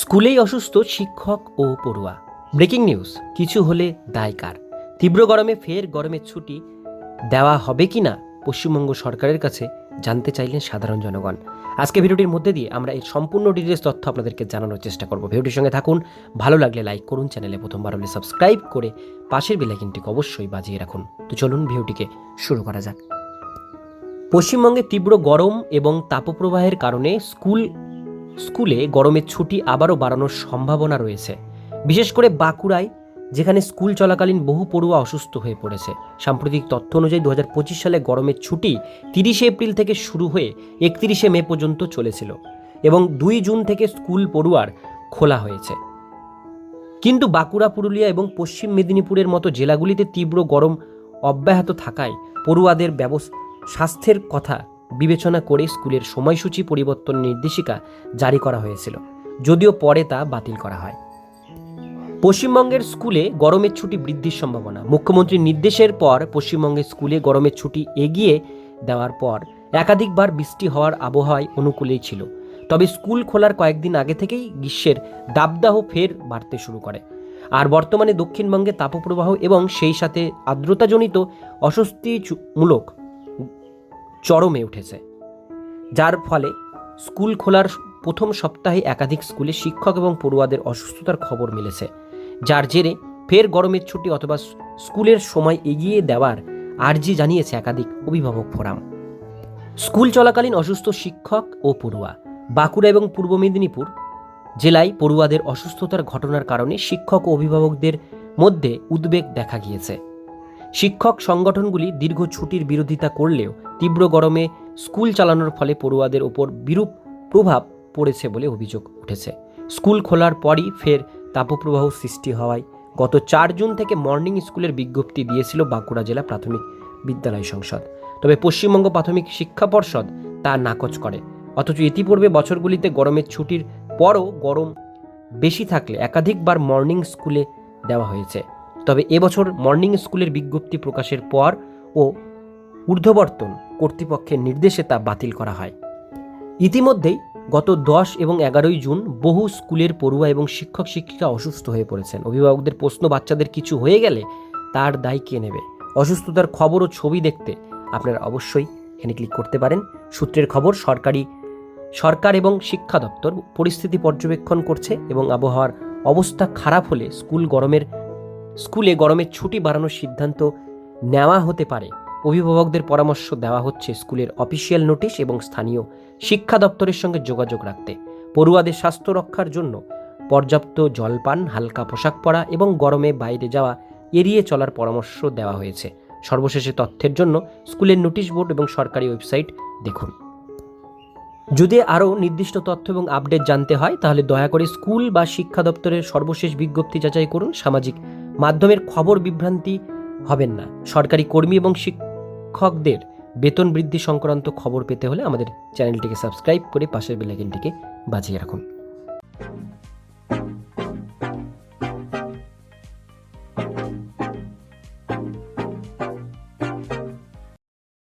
স্কুলেই অসুস্থ শিক্ষক ও পড়ুয়া। ব্রেকিং নিউজ, কিছু হলে দায় কার? তীব্র গরমে ফের গরমের ছুটি দেওয়া হবে কি না? পশ্চিমবঙ্গ সরকারের কাছে জানতে চাইলেন সাধারণ জনগণ। আজকে ভিডিওটির মধ্যে দিয়ে আমরা এই সম্পূর্ণ ডিটেলস তথ্য আপনাদেরকে জানানোর চেষ্টা করব। ভিডিওটির সঙ্গে থাকুন, ভালো লাগলে লাইক করুন চ্যানেলে প্রথমবার হলে সাবস্ক্রাইব করে পাশের বেলাইকিনটিকে অবশ্যই বাজিয়ে রাখুন। তো চলুন ভিডিওটিকে শুরু করা যাক। পশ্চিমবঙ্গে তীব্র গরম এবং তাপপ্রবাহের কারণে স্কুল স্কুলে গরমের ছুটি আবারও বাড়ানোর সম্ভাবনা রয়েছে। বিশেষ করে বাঁকুড়ায়, যেখানে স্কুল চলাকালীন বহু পড়ুয়া অসুস্থ হয়ে পড়েছে। সাম্প্রতিক তথ্য অনুযায়ী দু হাজার পঁচিশ সালে গরমের ছুটি তিরিশে এপ্রিল থেকে শুরু হয়ে একত্রিশে মে পর্যন্ত চলেছিল এবং দুই জুন থেকে স্কুল পড়ুয়ার খোলা হয়েছে। কিন্তু বাঁকুড়া, পুরুলিয়া এবং পশ্চিম মেদিনীপুরের মতো জেলাগুলিতে তীব্র গরম অব্যাহত থাকায় পড়ুয়াদের ব্যবস্থা স্বাস্থ্যের কথা বিবেচনা করে স্কুলের সময়সূচি পরিবর্তন নির্দেশিকা জারি করা হয়েছিল, যদিও পরে তা বাতিল করা হয়। পশ্চিমবঙ্গের স্কুলে গরমের ছুটি বৃদ্ধির সম্ভাবনা। মুখ্যমন্ত্রীর নির্দেশের পর পশ্চিমবঙ্গের স্কুলে গরমের ছুটি এগিয়ে দেওয়ার পর একাধিকবার বৃষ্টি হওয়ার আবহাওয়ায় অনুকূলেই ছিল। তবে স্কুল খোলার কয়েকদিন আগে থেকেই গ্রীষ্মের দাবদাহ ফের বাড়তে শুরু করে। আর বর্তমানে দক্ষিণবঙ্গে তাপপ্রবাহ এবং সেই সাথে আর্দ্রতাজনিত অস্বস্তিমূলক চরমে উঠেছে। যার ফলে স্কুল খোলার প্রথম সপ্তাহে একাধিক স্কুলে শিক্ষক এবং পড়ুয়াদের অসুস্থতার খবর মিলেছে, যার জেরে ফের গরমের ছুটি অথবা স্কুলের সময় এগিয়ে দেওয়ার আর্জি জানিয়েছে একাধিক অভিভাবক ফোরাম। স্কুল চলাকালীন অসুস্থ শিক্ষক ও পড়ুয়া, বাঁকুড়া এবং পূর্ব মেদিনীপুর জেলায় পড়ুয়াদের অসুস্থতার ঘটনার কারণে শিক্ষক ও অভিভাবকদের মধ্যে উদ্বেগ দেখা গিয়েছে। শিক্ষক সংগঠনগুলি দীর্ঘ ছুটির বিরোধিতা করলেও তীব্র গরমে স্কুল চালানোর ফলে পড়ুয়াদের ওপর বিরূপ প্রভাব পড়েছে বলে অভিযোগ উঠেছে। স্কুল খোলার পরই ফের তাপপ্রবাহ সৃষ্টি হওয়ায় গত চার জুন থেকে মর্নিং স্কুলের বিজ্ঞপ্তি দিয়েছিল বাঁকুড়া জেলা প্রাথমিক বিদ্যালয় সংসদ। তবে পশ্চিমবঙ্গ প্রাথমিক শিক্ষা পর্ষদ তা নাকচ করে। অথচ ইতিপূর্বে বছরগুলিতে গরমের ছুটির পরও গরম বেশি থাকলে একাধিকবার মর্নিং স্কুলে দেওয়া হয়েছে। তবে এবছর মর্নিং স্কুলের বিজ্ঞপ্তি প্রকাশের পর ও ঊর্ধ্ববর্তন কর্তৃপক্ষের নির্দেশে তা বাতিল করা হয়। ইতিমধ্যেই গত দশ এবং এগারোই জুন বহু স্কুলের পড়ুয়া এবং শিক্ষক শিক্ষিকা অসুস্থ হয়ে পড়েছেন। অভিভাবকদের প্রশ্ন, বাচ্চাদের কিছু হয়ে গেলে তার দায় কে নেবে? অসুস্থতার খবর ও ছবি দেখতে আপনারা অবশ্যই এখানে ক্লিক করতে পারেন। সূত্রের খবর, সরকারি, সরকার এবং শিক্ষা দপ্তর পরিস্থিতি পর্যবেক্ষণ করছে এবং আবহাওয়ার অবস্থা খারাপ হলে স্কুল গরমের স্কুলে গরমের ছুটি বাড়ানোর সিদ্ধান্ত নেওয়া হতে পারে। অভিভাবকদের পরামর্শ দেওয়া হচ্ছে স্কুলের অফিসিয়াল নোটিশ এবং স্থানীয় শিক্ষা দপ্তরের সঙ্গে যোগাযোগ রাখতে। পড়ুয়াদের স্বাস্থ্য রক্ষার জন্য পর্যাপ্ত জলপান, হালকা পোশাক পরা এবং গরমে বাইরে যাওয়া এড়িয়ে চলার পরামর্শ দেওয়া হয়েছে। সর্বশেষে তথ্যের জন্য স্কুলের নোটিশ বোর্ড এবং সরকারি ওয়েবসাইট দেখুন। যদি আরও নির্দিষ্ট তথ্য এবং আপডেট জানতে হয়, তাহলে দয়া করে স্কুল বা শিক্ষা দপ্তরের সর্বশেষ বিজ্ঞপ্তি যাচাই করুন। সামাজিক মাধ্যমের খবর বিভ্রান্তি হবেন না। সরকারি কর্মী এবং শিক্ষকদের বেতন বৃদ্ধি সংক্রান্ত খবর পেতে হলে আমাদের চ্যানেলটিকে সাবস্ক্রাইব করে পাশের বেলাইকনটিকে বাজিয়ে রাখুন।